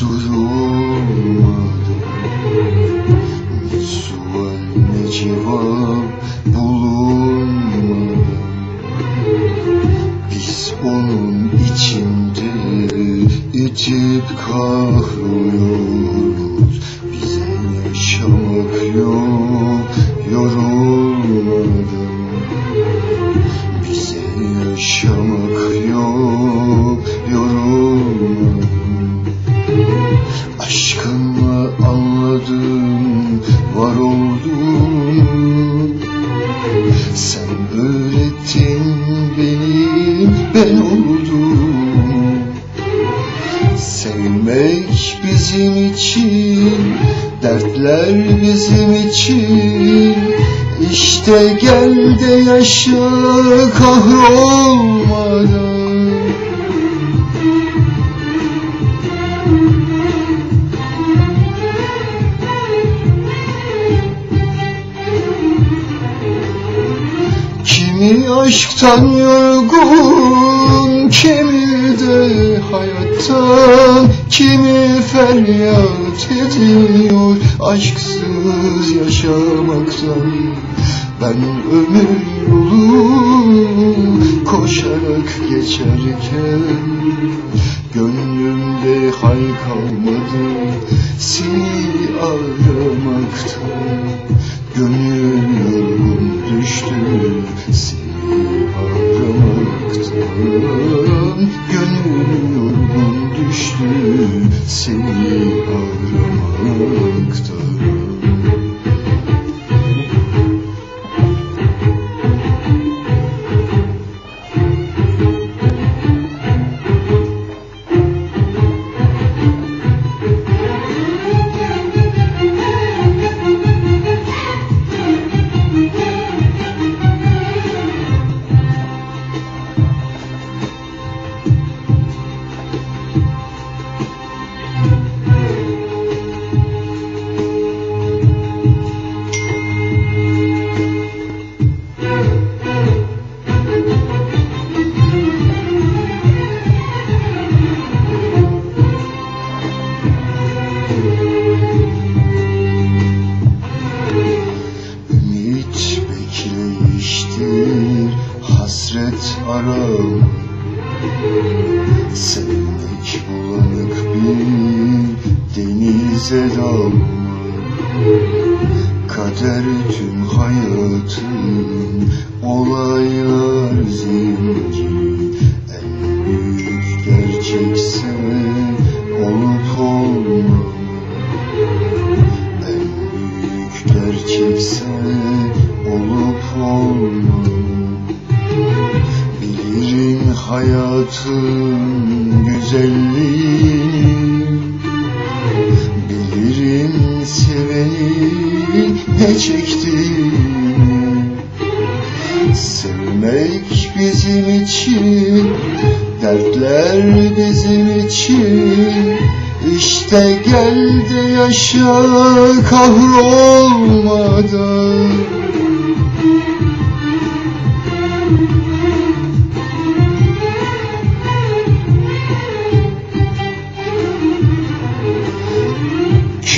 durulmadı Ne sual ne cevap bulunmadı Biz onun içinde itip kahroluyoruz Sevmek bizim için Dertler bizim için. İşte gel de yaşa kahrolmadan aşktan yorgun, kimi de hayattan? Kimi feryat ediyor aşksız yaşamaktan? Ben ömür yolu koşarak geçerken Gönlümde hal kalmadı seni aramaktan. Gönül düştü seni bekleyiştir hasret aram Sevmek bulanık bir denize dal Kader tüm hayatın olaylar zinciri hayatın güzelliğini Bilirim seveni ne çektiğini. Sevmek bizim için Dertler bizim için. İşte gel de yaşa kahrolmadan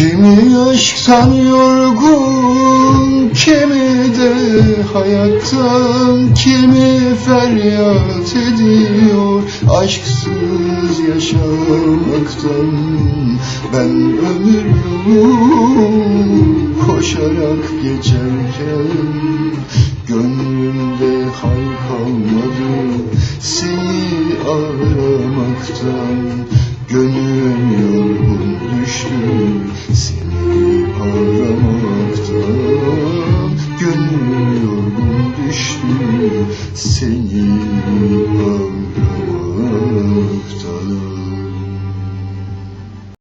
Kimi aşktan yorgun, kimi de hayattan Kimi feryat ediyor. Aşksız yaşamaktan Ben ömür yolu koşarak geçerken Gönlümde hal kalmadı seni aramaktan yorgun seni aramaktan Gönlüm düştü seni